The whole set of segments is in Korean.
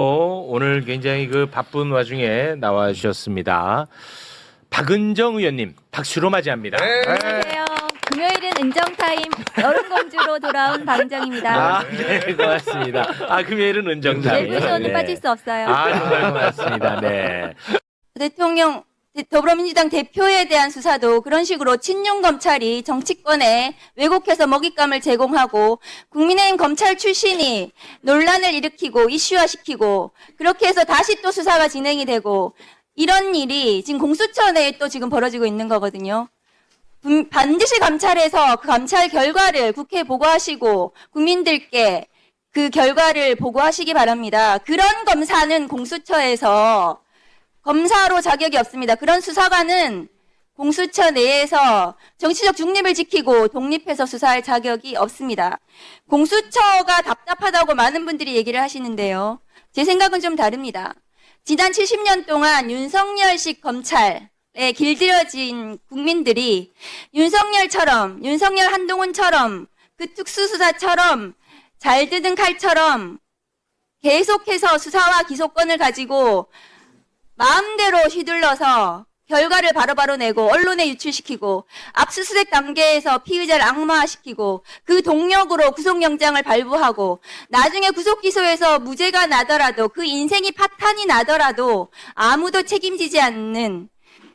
어, 오늘 굉장히 그 바쁜 와중에 나와 주셨습니다. 박은정 의원님 박수로 맞이합니다. 안녕하세요. 금요일은 은정 타임 여름공주로 돌아온 방정입니다. 아, 네, 고맙습니다. 아, 금요일은 은정 타임. 네, 부소는 빠질 수 없어요. 아, 정말 고맙습니다. 네. 대통령 대- 더불어민주당 대표에 대한 수사도 그런 식으로 친윤 검찰이 정치권에 왜곡해서 먹잇감을 제공하고 국민의힘 검찰 출신이 논란을 일으키고 이슈화시키고 그렇게 해서 다시 또 수사가 진행이 되고 이런 일이 지금 공수처 내에 또 지금 벌어지고 있는 거거든요. 분- 반드시 감찰해서 그 감찰 결과를 국회에 보고하시고 국민들께 그 결과를 보고하시기 바랍니다. 그런 검사는 공수처에서 검사로 자격이 없습니다. 그런 수사관은 공수처 내에서 정치적 중립을 지키고 독립해서 수사할 자격이 없습니다. 공수처가 답답하다고 많은 분들이 얘기를 하시는데요. 제 생각은 좀 다릅니다. 지난 70년 동안 윤석열식 검찰 에 길들여진 국민들이 윤석열처럼, 윤석열 한동훈처럼, 그 특수수사처럼 잘 드는 칼처럼 계속해서 수사와 기소권을 가지고 마음대로 휘둘러서 결과를 바로바로 내고 언론에 유출시키고 압수수색 단계에서 피의자를 악마화시키고 그 동력으로 구속영장을 발부하고 나중에 구속기소에서 무죄가 나더라도 그 인생이 파탄이 나더라도 아무도 책임지지 않는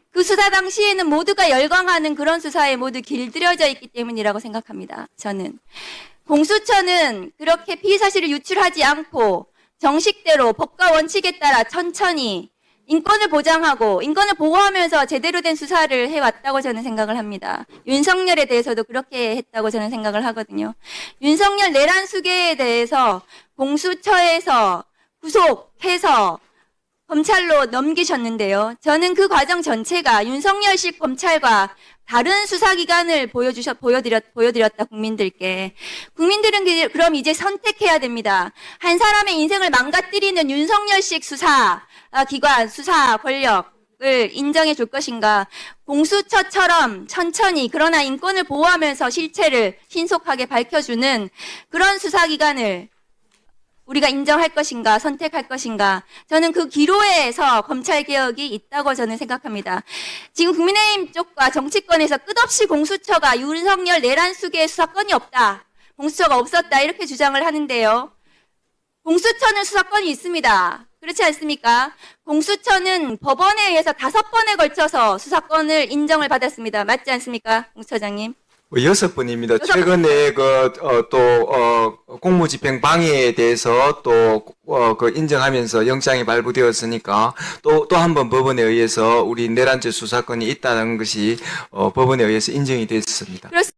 그 수사 당시에는 모두가 열광하는 그런 수사에 모두 길들여져 있기 때문이라고 생각합니다. 저는. 공수처는 그렇게 피의 사실을 유출하지 않고 정식대로 법과 원칙에 따라 천천히 인권을 보장하고 인권을 보호하면서 제대로 된 수사를 해왔다고 저는 생각을 합니다. 윤석열에 대해서도 그렇게 했다고 저는 생각을 하거든요. 윤석열 내란 수계에 대해서 공수처에서 구속해서 검찰로 넘기셨는데요. 저는 그 과정 전체가 윤석열식 검찰과 다른 수사기관을 보여주셨, 보여드렸, 보여드렸다, 국민들께. 국민들은 그- 그럼 이제 선택해야 됩니다. 한 사람의 인생을 망가뜨리는 윤석열식 수사, 아, 기관, 수사 권력을 인정해 줄 것인가. 공수처처럼 천천히, 그러나 인권을 보호하면서 실체를 신속하게 밝혀주는 그런 수사기관을 우리가 인정할 것인가, 선택할 것인가. 저는 그 기로에서 검찰 개혁이 있다고 저는 생각합니다. 지금 국민의힘 쪽과 정치권에서 끝없이 공수처가 윤석열 내란 수계 수사권이 없다. 공수처가 없었다. 이렇게 주장을 하는데요. 공수처는 수사권이 있습니다. 그렇지 않습니까? 공수처는 법원에 의해서 다섯 번에 걸쳐서 수사권을 인정을 받았습니다. 맞지 않습니까? 공수처장님. 뭐 여섯 번입니다. 여섯 최근에 그, 어, 또, 어, 공무집행 방해에 대해서 또, 어, 그 인정하면서 영장이 발부되었으니까 또, 또 한 번 법원에 의해서 우리 내란죄 수사권이 있다는 것이, 어, 법원에 의해서 인정이 됐습니다. 그렇습니다.